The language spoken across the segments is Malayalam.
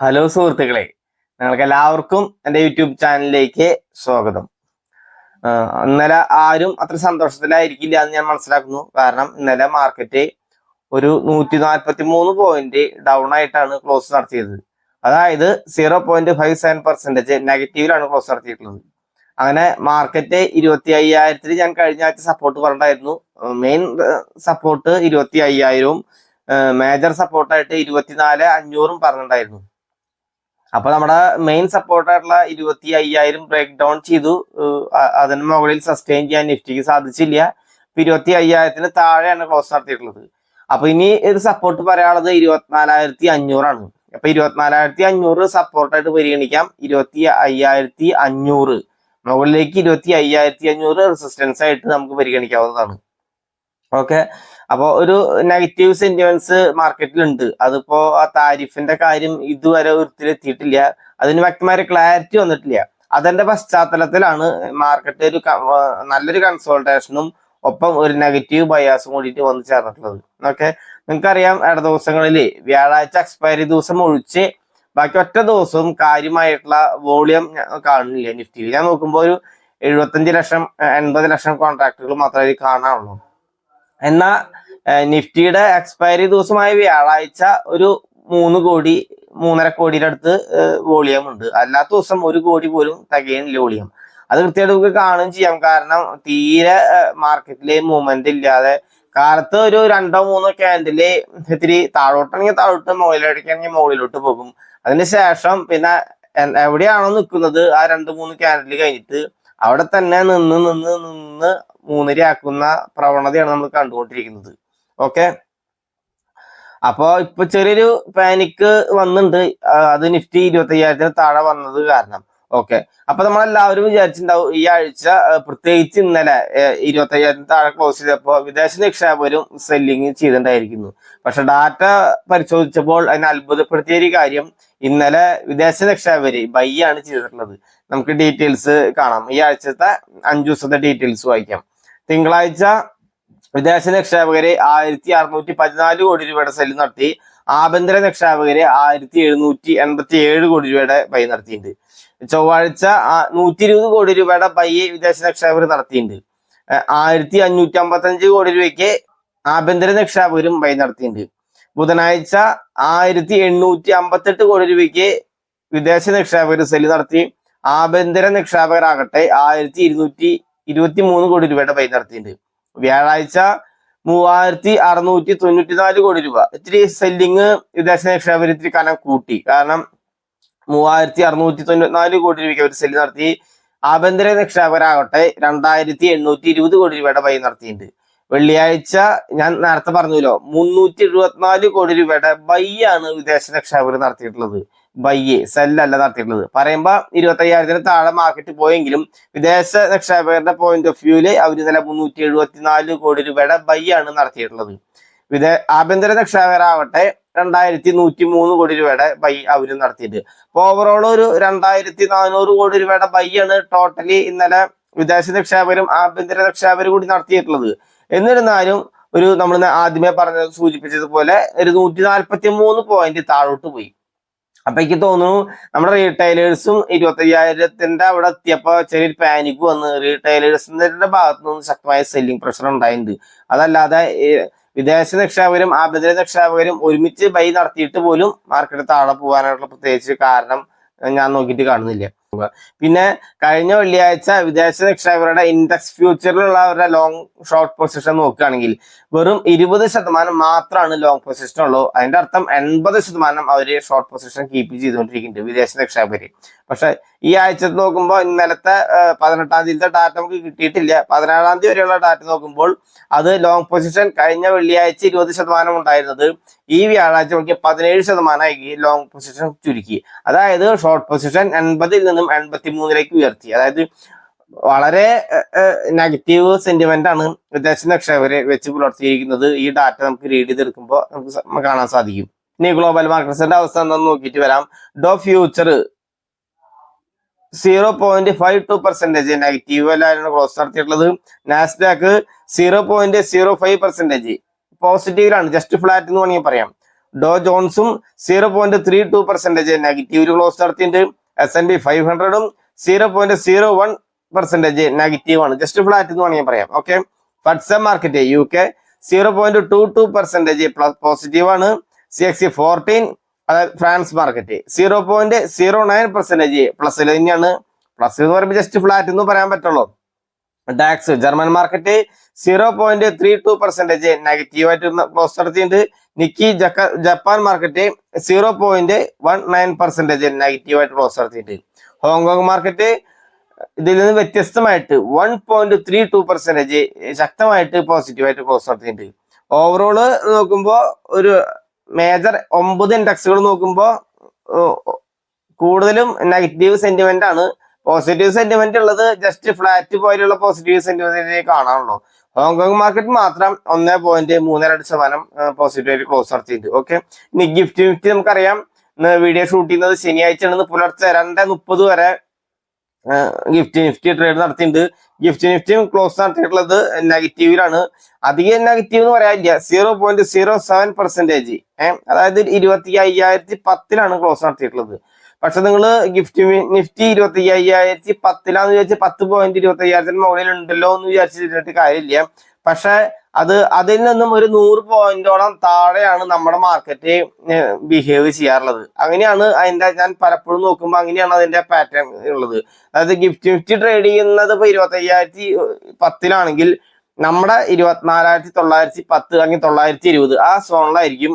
ഹലോ സുഹൃത്തുക്കളെ നിങ്ങൾക്ക് എല്ലാവർക്കും എന്റെ യൂട്യൂബ് ചാനലിലേക്ക് സ്വാഗതം. ഇന്നലെ ആരും അത്ര സന്തോഷത്തിലായിരിക്കില്ല എന്ന് ഞാൻ മനസ്സിലാക്കുന്നു. കാരണം ഇന്നലെ മാർക്കറ്റ് ഒരു നൂറ്റി നാൽപ്പത്തി മൂന്ന് പോയിന്റ് ഡൗൺ ആയിട്ടാണ് ക്ലോസ് നടത്തിയത്. അതായത് zero point five seven percentage നെഗറ്റീവിലാണ് close നടത്തിയിട്ടുള്ളത്. അങ്ങനെ മാർക്കറ്റ് ഇരുപത്തി അയ്യായിരത്തിൽ ഞാൻ കഴിഞ്ഞ ആഴ്ച സപ്പോർട്ട് പറഞ്ഞിട്ടായിരുന്നു മെയിൻ സപ്പോർട്ട് ഇരുപത്തി അയ്യായിരവും മേജർ സപ്പോർട്ടായിട്ട് ഇരുപത്തിനാല് അഞ്ഞൂറും പറഞ്ഞിട്ടുണ്ടായിരുന്നു. അപ്പൊ നമ്മുടെ മെയിൻ സപ്പോർട്ടായിട്ടുള്ള ഇരുപത്തി അയ്യായിരം ബ്രേക്ക് ഡൗൺ ചെയ്തു അതിന് മുകളിൽ സസ്റ്റെയിൻ ചെയ്യാൻ നിഫ്റ്റിക്ക് സാധിച്ചില്ല. ഇരുപത്തി അയ്യായിരത്തിന് താഴെയാണ് ക്ലോസ് നടത്തിയിട്ടുള്ളത്. അപ്പൊ ഇനി ഒരു സപ്പോർട്ട് പറയാനുള്ളത് ഇരുപത്തിനാലായിരത്തി അഞ്ഞൂറാണ് അപ്പൊ ഇരുപത്തിനാലായിരത്തി അഞ്ഞൂറ് സപ്പോർട്ടായിട്ട് പരിഗണിക്കാം. ഇരുപത്തി അയ്യായിരത്തി അഞ്ഞൂറ് മുകളിലേക്ക് ഇരുപത്തി അയ്യായിരത്തി അഞ്ഞൂറ് റെസിസ്റ്റൻസ് ആയിട്ട് നമുക്ക് പരിഗണിക്കാവുന്നതാണ്. ഓക്കെ അപ്പോ ഒരു നെഗറ്റീവ് സെന്റിമെന്റ്സ് മാർക്കറ്റിലുണ്ട് അതിപ്പോ ആ താരിഫിന്റെ കാര്യം ഇതുവരെ ഉരുത്തിലെത്തിയിട്ടില്ല. അതിന് വ്യക്തമായ ക്ലാരിറ്റി വന്നിട്ടില്ല. അതിന്റെ പശ്ചാത്തലത്തിലാണ് മാർക്കറ്റ് ഒരു നല്ലൊരു കൺസോൾട്ടേഷനും ഒപ്പം ഒരു നെഗറ്റീവ് ബയാസും കൂടിയിട്ട് വന്നു ചേർന്നിട്ടുള്ളത്. ഓക്കെ നിങ്ങൾക്കറിയാം ഇട ദിവസങ്ങളിൽ വ്യാഴാഴ്ച എക്സ്പയറി ദിവസം ഒഴിച്ച് ബാക്കി ഒറ്റ ദിവസവും കാര്യമായിട്ടുള്ള വോളിയം കാണുന്നില്ല. നിഫ്റ്റിയിൽ. ഞാൻ നോക്കുമ്പോൾ ഒരു എഴുപത്തഞ്ച് ലക്ഷം എൺപത് ലക്ഷം കോൺട്രാക്ടുകൾ മാത്രമേ കാണാനുള്ളൂ എന്നാ നിഫ്റ്റിയുടെ എക്സ്പയറി ദിവസമായ വ്യാഴാഴ്ച ഒരു മൂന്ന് കോടി മൂന്നര കോടിയുടെ അടുത്ത് വോളിയം ഉണ്ട് അല്ലാത്ത ദിവസം ഒരു കോടി പോലും തികയുന്നില്ല വോളിയം. അത് കൃത്യമായിട്ട് നമുക്ക് കാണുകയും ചെയ്യാം. കാരണം തീരെ മാർക്കറ്റിലെ മൂവ്മെന്റ് ഇല്ലാതെ കാലത്ത് ഒരു രണ്ടോ മൂന്നോ ക്യാൻഡിൽ ഇത്തിരി താഴോട്ടാണെങ്കിൽ താഴോട്ട് മുകളിലടിക്കാണെങ്കിൽ മുകളിലോട്ട് പോകും. അതിന് ശേഷം പിന്നെ എവിടെയാണോ നിൽക്കുന്നത് ആ രണ്ട് മൂന്ന് ക്യാൻഡിൽ കഴിഞ്ഞിട്ട് അവിടെ തന്നെ നിന്ന് നിന്ന് നിന്ന് മൂന്നര ആക്കുന്ന പ്രവണതയാണ് നമ്മൾ കണ്ടുകൊണ്ടിരിക്കുന്നത്. ഓക്കെ അപ്പോൾ ഇപ്പൊ ചെറിയൊരു പാനിക്ക് വന്നിട്ടുണ്ട് അത് നിഫ്റ്റി ഇരുപത്തി അയ്യായിരത്തിന് താഴെ വന്നത് കാരണം. ഓക്കെ അപ്പൊ നമ്മളെല്ലാവരും വിചാരിച്ചിട്ടുണ്ടാവും ഈ ആഴ്ച പ്രത്യേകിച്ച് ഇന്നലെ ഇരുപത്തി അയ്യായിരം താഴെ ക്ലോസ് ചെയ്തപ്പോ വിദേശ നിക്ഷേപകരും സെല്ലിങ് ചെയ്തിട്ടുണ്ടായിരിക്കുന്നു. പക്ഷെ ഡാറ്റ പരിശോധിച്ചപ്പോൾ അതിനെ അത്ഭുതപ്പെടുത്തിയ ഒരു കാര്യം ഇന്നലെ വിദേശ നിക്ഷേപകര് ബൈ ആണ് ചെയ്തിട്ടുള്ളത്. നമുക്ക് ഡീറ്റെയിൽസ് കാണാം. ഈ ആഴ്ചത്തെ അഞ്ചു ദിവസത്തെ ഡീറ്റെയിൽസ് വായിക്കാം. തിങ്കളാഴ്ച വിദേശ നിക്ഷേപകരെ ആയിരത്തി അറുന്നൂറ്റി പതിനാല് കോടി രൂപയുടെ സെല്ല് നടത്തി. ആഭ്യന്തര നിക്ഷേപകരെ ആയിരത്തി എഴുന്നൂറ്റി എൺപത്തി ഏഴ് കോടി രൂപയുടെ ബൈ നടത്തിയിട്ടുണ്ട്. ചൊവ്വാഴ്ച നൂറ്റി ഇരുപത് കോടി രൂപയുടെ ബൈ വിദേശ നിക്ഷേപകർ നടത്തിയിട്ടുണ്ട്. ആയിരത്തി അഞ്ഞൂറ്റി അമ്പത്തഞ്ച് കോടി രൂപയ്ക്ക് ആഭ്യന്തര നിക്ഷേപകരും പൈ നടത്തിയിട്ടുണ്ട്. ബുധനാഴ്ച ആയിരത്തി എണ്ണൂറ്റി അമ്പത്തെട്ട് കോടി രൂപയ്ക്ക് വിദേശ നിക്ഷേപകർ സെൽ നടത്തി. ആഭ്യന്തര നിക്ഷേപകരാകട്ടെ ആയിരത്തി ഇരുന്നൂറ്റി ഇരുപത്തി മൂന്ന് കോടി രൂപയുടെ പൈ നടത്തിയിട്ടുണ്ട്. വ്യാഴാഴ്ച മൂവായിരത്തി അറുന്നൂറ്റി തൊണ്ണൂറ്റി നാല് കോടി രൂപ. ഇത്തിരി സെല്ലിങ് വിദേശ നിക്ഷേപകർ ഇത്തിരി കനം കൂട്ടി. കാരണം മൂവായിരത്തി അറുന്നൂറ്റി തൊണ്ണൂറ്റി നാല് കോടി രൂപയ്ക്ക് ഒരു സെല്ല് നടത്തി. ആഭ്യന്തര നിക്ഷേപകരാകട്ടെ രണ്ടായിരത്തി എണ്ണൂറ്റി ഇരുപത് കോടി രൂപയുടെ ബൈ നടത്തിയിട്ടുണ്ട്. വെള്ളിയാഴ്ച ഞാൻ നേരത്തെ പറഞ്ഞല്ലോ മുന്നൂറ്റി എഴുപത്തിനാല് കോടി രൂപയുടെ ബൈ ആണ് വിദേശ നിക്ഷേപകർ നടത്തിയിട്ടുള്ളത്. ബൈയെ സെല്ലല്ല നടത്തിയിട്ടുള്ളത്. പറയുമ്പോ ഇരുപത്തി അയ്യായിരത്തിന് താഴെ മാർക്കറ്റ് പോയെങ്കിലും വിദേശ നിക്ഷേപകരുടെ പോയിന്റ് ഓഫ് വ്യൂൽ അവർ ഇന്നലെ മുന്നൂറ്റി എഴുപത്തിനാല് കോടി രൂപയുടെ ബൈ ആണ് നടത്തിയിട്ടുള്ളത്. വിദേ ആഭ്യന്തര നിക്ഷേപകരാവട്ടെ രണ്ടായിരത്തി നൂറ്റി മൂന്ന് കോടി രൂപയുടെ ബൈ അവർ നടത്തിയിട്ട് അപ്പൊ ഓവറോൾ ഒരു രണ്ടായിരത്തി നാനൂറ് കോടി രൂപയുടെ ബൈ ആണ് ടോട്ടലി ഇന്നലെ വിദേശ നിക്ഷേപകരും ആഭ്യന്തര നിക്ഷേപകരും കൂടി നടത്തിയിട്ടുള്ളത്. എന്നിരുന്നാലും ഒരു നമ്മൾ ആദ്യമേ പറഞ്ഞ സൂചിപ്പിച്ചതുപോലെ ഒരു നൂറ്റി നാൽപ്പത്തി മൂന്ന് പോയിന്റ് താഴോട്ട് പോയി. അപ്പൊ എനിക്ക് തോന്നുന്നു നമ്മുടെ റീറ്റെയിലേഴ്സും ഇരുപത്തി അയ്യായിരത്തിന്റെ അവിടെ എത്തിയപ്പോ ചെറിയൊരു പാനിക് വന്ന് റീറ്റെയിലേഴ്സിന്റെ ഭാഗത്തുനിന്ന് ശക്തമായ സെല്ലിംഗ് പ്രഷർ ഉണ്ടായിട്ടുണ്ട്. അതല്ലാതെ വിദേശ നിക്ഷേപകരും ആഭ്യന്തര നിക്ഷേപകരും ഒരുമിച്ച് ബൈ നടത്തിയിട്ട് പോലും മാർക്കറ്റ് താഴെ പോകാനായിട്ടുള്ള പ്രത്യേകിച്ച് കാരണം ഞാൻ നോക്കിയിട്ട് കാണുന്നില്ല. പിന്നെ കഴിഞ്ഞ വെള്ളിയാഴ്ച വിദേശ നിക്ഷേപകരുടെ ഇൻഡെക്സ് ഫ്യൂച്ചറിലുള്ള അവരുടെ ലോങ് ഷോർട്ട് പൊസിഷൻ നോക്കുകയാണെങ്കിൽ വെറും ഇരുപത് ശതമാനം മാത്രമാണ് ലോങ് പൊസിഷൻ ഉള്ളൂ. അതിന്റെ അർത്ഥം എൺപത് ശതമാനം അവർ ഷോർട്ട് പൊസിഷൻ കീപ്പ് ചെയ്തുകൊണ്ടിരിക്കുന്നുണ്ട് വിദേശ നിക്ഷേപകര് പക്ഷെ ഈ ആഴ്ച നോക്കുമ്പോൾ ഇന്നലത്തെ പതിനെട്ടാം തീയതിയിലത്തെ ഡാറ്റ നമുക്ക് കിട്ടിയിട്ടില്ല. പതിനേഴാം തീയതി വരെയുള്ള ഡാറ്റ നോക്കുമ്പോൾ അത് ലോങ് പൊസിഷൻ കഴിഞ്ഞ വെള്ളിയാഴ്ച ഇരുപത് ശതമാനം ഉണ്ടായിരുന്നത്. ഈ വ്യാഴാഴ്ച നോക്കി പതിനേഴ് ശതമാനമായി ലോങ് പൊസിഷൻ ചുരുക്കി. അതായത് ഷോർട്ട് പൊസിഷൻ എൺപതിൽ നിന്നും എൺപത്തി മൂന്നിലേക്ക് ഉയർത്തി. അതായത് വളരെ നെഗറ്റീവ് സെന്റിമെന്റ് ആണ് വിദേശ നിക്ഷേപരെ വെച്ച് പുലർത്തിയിരിക്കുന്നത്. ഈ ഡാറ്റ നമുക്ക് റീഡ് ചെയ്തെടുക്കുമ്പോൾ നമുക്ക് കാണാൻ സാധിക്കും. ഇനി ഗ്ലോബൽ മാർക്കറ്റ്സിന്റെ അവസ്ഥ എന്താണെന്ന് നോക്കിയിട്ട് വരാം. Dow future zero point five two percentage negative എല്ലാവരും ക്ലോസ് നടത്തിയിട്ടുള്ളത്. Nasdaq zero point zero five percentage പോസിറ്റീവിലാണ് just flat എന്ന് വേണമെങ്കിൽ പറയാം. Dow ജോൺസും zero point three two percentage negative close നടത്തിയിട്ടുണ്ട്. S N B five ഹൺഡ്രഡും zero point zero one percentage negative ആണ്. ജസ്റ്റ് ഫ്ലാറ്റ് എന്ന് വേണമെങ്കിൽ പറയാം. Okay ഫഡ്സ market U K zero point two two percentage plus positive ആണ്. സി എക്സ് സി ഫോർട്ടീൻ അതായത് France market zero point zero nine percentage പ്ലസ്സിൽ തന്നെയാണ്. പ്ലസ് എന്ന് പറയുമ്പോൾ ജസ്റ്റ് ഫ്ലാറ്റ് എന്ന് പറയാൻ പറ്റുള്ളൂ. DAX German market zero point three two percentage negative ആയിട്ട് ക്ലോസ് നടത്തിയിട്ടുണ്ട്. Nikkei Japan market zero point one nine percentage negative ആയിട്ട് ക്ലോസ് നടത്തിയിട്ടുണ്ട്. ഹോങ്കോങ് മാർക്കറ്റ് ഇതിൽ നിന്ന് വ്യത്യസ്തമായിട്ട് one point three two percentage ശക്തമായിട്ട് പോസിറ്റീവായിട്ട് ക്ലോസ് നടത്തിയിട്ടുണ്ട്. ഓവറോൾ നോക്കുമ്പോൾ ഒരു മേജർ ഒമ്പത് ഇൻഡെക്സുകൾ നോക്കുമ്പോൾ കൂടുതലും നെഗറ്റീവ് സെന്റിമെന്റ് ആണ്. പോസിറ്റീവ് സെന്റിമെന്റ് ഉള്ളത് ജസ്റ്റ് ഫ്ലാറ്റ് പോലെയുള്ള പോസിറ്റീവ് സെന്റിമെന്റ് കാണാനുള്ളൂ. ഹോങ്കോങ് മാർക്കറ്റ് മാത്രം ഒന്നേ പോയിന്റ് മൂന്നര ശതമാനം പോസിറ്റീവ് ആയിട്ട് ക്ലോസ് നടത്തിയിട്ടുണ്ട്. ഓക്കെ ഇനി ഗിഫ്റ്റ് ഗിഫ്റ്റ് നമുക്കറിയാം. വീഡിയോ ഷൂട്ട് ചെയ്യുന്നത് ശനിയാഴ്ച പുലർച്ചെ രണ്ട് മുപ്പത് വരെ ഗിഫ്റ്റ് നിഫ്റ്റി ട്രേഡ് നടത്തിയിട്ടുണ്ട്. ഗിഫ്റ്റ് നിഫ്റ്റിയും ക്ലോസ് നടത്തിയിട്ടുള്ളത് നെഗറ്റീവിലാണ് അധികം നെഗറ്റീവ് എന്ന് പറയാനില്ല. Zero point zero seven percentage ഏഹ് അതായത് ഇരുപത്തി അയ്യായിരത്തി പത്തിലാണ് ക്ലോസ് നടത്തിയിട്ടുള്ളത്. പക്ഷെ നിങ്ങൾ ഗിഫ്റ്റ് നിഫ്റ്റി ഇരുപത്തി അയ്യായിരത്തി പത്തിലാന്ന് വിചാരിച്ച് പത്ത് പോയിന്റ് ഇരുപത്തി അയ്യായിരത്തിന് മുകളിൽ ഉണ്ടല്ലോ എന്ന് വിചാരിച്ചിട്ട് കാര്യമില്ല. പക്ഷെ അത് അതിൽ നിന്നും ഒരു നൂറ് പോയിന്റോളം താഴെയാണ് നമ്മുടെ മാർക്കറ്റ് ബിഹേവ് ചെയ്യാറുള്ളത്. അങ്ങനെയാണ് അതിന്റെ ഞാൻ പലപ്പോഴും നോക്കുമ്പോൾ അങ്ങനെയാണ് അതിന്റെ പാറ്റേൺ ഉള്ളത്. അതായത് ഗിഫ്റ്റ് നിഫ്റ്റി ട്രേഡ് ചെയ്യുന്നത് ഇപ്പൊ ഇരുപത്തയ്യായിരത്തി പത്തിലാണെങ്കിൽ നമ്മുടെ ഇരുപത്തിനാലായിരത്തി തൊള്ളായിരത്തി പത്ത് അല്ലെങ്കിൽ തൊള്ളായിരത്തി ഇരുപത് ആ സോണിലായിരിക്കും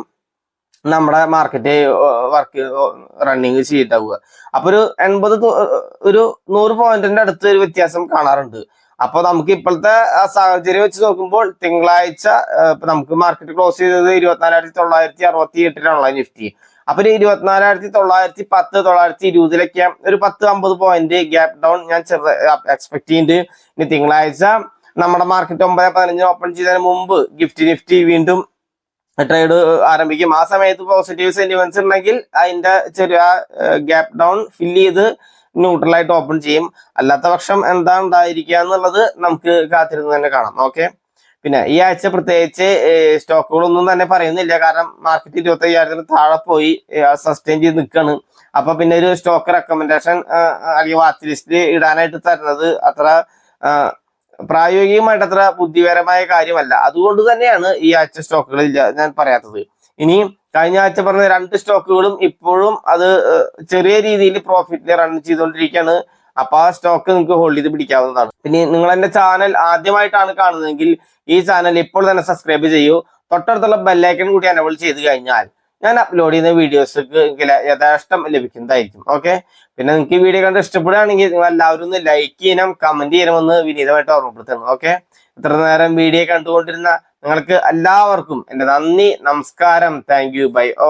നമ്മുടെ മാർക്കറ്റ് വർക്ക് റണ്ണിങ് ചെയ്തിട്ടാവുക. അപ്പൊ ഒരു എൺപത് ഒരു നൂറ് പോയിന്റിന്റെ അടുത്ത് ഒരു വ്യത്യാസം കാണാറുണ്ട്. അപ്പൊ നമുക്ക് ഇപ്പോഴത്തെ സാഹചര്യം വെച്ച് നോക്കുമ്പോൾ തിങ്കളാഴ്ച ഇപ്പൊ നമുക്ക് മാർക്കറ്റ് ക്ലോസ് ചെയ്തത് ഇരുപത്തിനാലായിരത്തി തൊള്ളായിരത്തി അറുപത്തി എട്ടിലാണല്ലോ നിഫ്റ്റി അപ്പൊ ഒരു ഇരുപത്തിനാലായിരത്തി തൊള്ളായിരത്തി പത്ത് തൊള്ളായിരത്തി ഇരുപതിലൊക്കെ ഒരു പത്ത് അമ്പത് പോയിന്റ് ഗ്യാപ് ഡൗൺ ഞാൻ ചെറു എക്സ്പെക്ട് ചെയ്യുന്നുണ്ട് ഇനി തിങ്കളാഴ്ച നമ്മുടെ മാർക്കറ്റ് ഒമ്പത് പതിനഞ്ചിന് ഓപ്പൺ ചെയ്തതിന് മുമ്പ് ഗിഫ്റ്റ് നിഫ്റ്റി വീണ്ടും ട്രേഡ് ആരംഭിക്കും. ആ സമയത്ത് പോസിറ്റീവ് സെന്റിമെന്റ്സ് ഉണ്ടെങ്കിൽ അതിന്റെ ചെറിയ ഗ്യാപ് ഡൗൺ ഫില്ല് ചെയ്ത് ന്യൂട്രൽ ആയിട്ട് ഓപ്പൺ ചെയ്യും. അല്ലാത്ത പക്ഷം എന്താ ഉണ്ടായിരിക്കുക എന്നുള്ളത് നമുക്ക് കാത്തിരുന്ന് തന്നെ കാണാം. ഓക്കെ പിന്നെ ഈ ആഴ്ച പ്രത്യേകിച്ച് സ്റ്റോക്കുകളൊന്നും തന്നെ പറയുന്നില്ല. കാരണം മാർക്കറ്റ് ഇരുപത്തി അയ്യായിരത്തിന് താഴെ പോയി സസ്റ്റെയിൻ ചെയ്ത് നിൽക്കുകയാണ് അപ്പൊ പിന്നെ ഒരു സ്റ്റോക്ക് റെക്കമെൻഡേഷൻ അല്ലെങ്കിൽ വാച്ച് ലിസ്റ്റ് ഇടാനായിട്ട് തരുന്നത് അത്ര പ്രായോഗികമായിട്ട് അത്ര ബുദ്ധിപരമായ കാര്യമല്ല. അതുകൊണ്ട് തന്നെയാണ് ഈ ആഴ്ച സ്റ്റോക്കുകൾ ഇല്ല ഞാൻ പറയാത്തത്. ഇനി കഴിഞ്ഞ ആഴ്ച പറഞ്ഞ രണ്ട് സ്റ്റോക്കുകളും ഇപ്പോഴും അത് ചെറിയ രീതിയിൽ പ്രോഫിറ്റിൽ റൺ ചെയ്തുകൊണ്ടിരിക്കുകയാണ് അപ്പൊ ആ സ്റ്റോക്ക് നിങ്ങൾക്ക് ഹോൾഡ് ചെയ്ത് പിടിക്കാവുന്നതാണ്. പിന്നെ നിങ്ങൾ എന്റെ ചാനൽ ആദ്യമായിട്ടാണ് കാണുന്നതെങ്കിൽ ഈ ചാനൽ ഇപ്പോൾ തന്നെ സബ്സ്ക്രൈബ് ചെയ്യൂ. തൊട്ടടുത്തുള്ള ബെല്ലൈക്കൺ കൂടി എനബിൾ ചെയ്ത് കഴിഞ്ഞാൽ ഞാൻ അപ്ലോഡ് ചെയ്യുന്ന വീഡിയോസൊക്കെ യഥാഷ്ടം ലഭിക്കുന്നതായിരിക്കും. ഓക്കെ പിന്നെ നിങ്ങൾക്ക് ഈ വീഡിയോ കണ്ട് ഇഷ്ടപ്പെടുകയാണെങ്കിൽ നിങ്ങൾ എല്ലാവരും ഒന്ന് ലൈക്ക് ചെയ്യണം കമന്റ് ചെയ്യണമെന്ന് വിനീതമായിട്ട് ഓർമ്മപ്പെടുത്തണം. ഓക്കെ ഇത്ര നേരം വീഡിയോ കണ്ടുകൊണ്ടിരുന്ന നിങ്ങൾക്ക് എല്ലാവർക്കും എന്റെ നന്ദി നമസ്കാരം. Thank you bye oh.